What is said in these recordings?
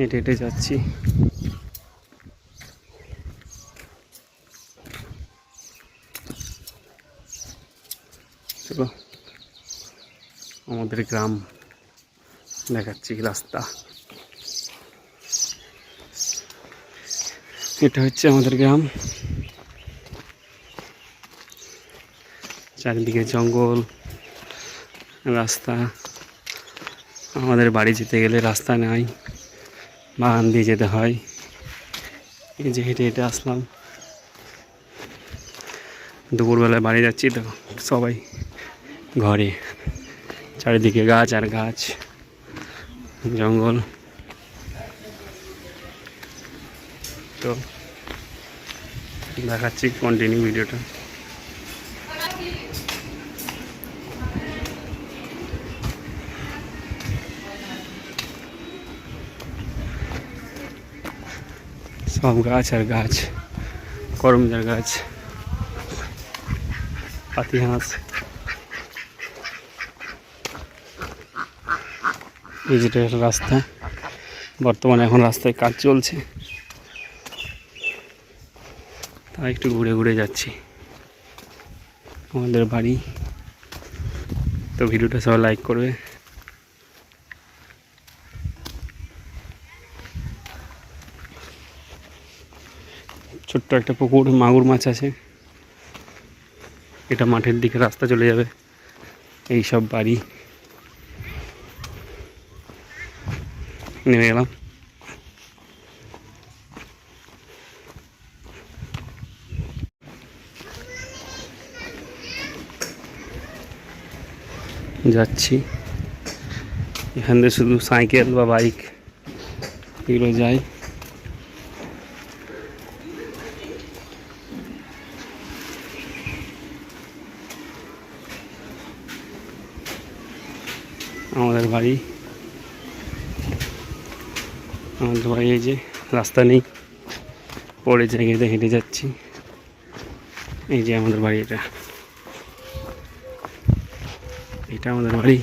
হেঁটে হেঁটে যাচ্ছি। চলো, আমাদের গ্রাম দেখাচ্ছি রাস্তা। এটা হচ্ছে আমাদের গ্রাম। চারিদিকে জঙ্গল, রাস্তা। আমাদের বাড়ি যেতে গেলে রাস্তা নাই। বাগান দিয়ে যেতে হয়। এই যে হেঁটে হেঁটে আসলাম। দুপুরবেলায় বাড়ি যাচ্ছি, তো সবাই ঘরে। চারিদিকে গাছ আর গাছ, জঙ্গল। তো দেখাচ্ছি কন্টিনিউ ভিডিওটা সব গাছ আর গাছ, করমজার গাছ, পাতি হাঁস। যেটা রাস্তা, বর্তমানে এখন রাস্তায় কাজ চলছে। তাই একটু ঘুরে ঘুরে যাচ্ছি। আমাদের বাড়ি। তো ভিডিওটা সবাই লাইক করবে। ছোট্ট একটা পুকুর, মাগুর মাছ আছে। এটা মাঠের দিকে রাস্তা চলে যাবে। এই সব বাড়ি। নেমে গেলাম। যাচ্ছি। এখান থেকে শুধু সাইকেল বা বাইক এগুলো যায় আমাদের বাড়ি। আমাদের বাড়ি এই যে রাস্তা নেই পরে জায়গাতে হেঁটে যাচ্ছি। এই যে আমাদের বাড়ি এটা। এটা আমাদের বাড়ি।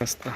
রাস্তা।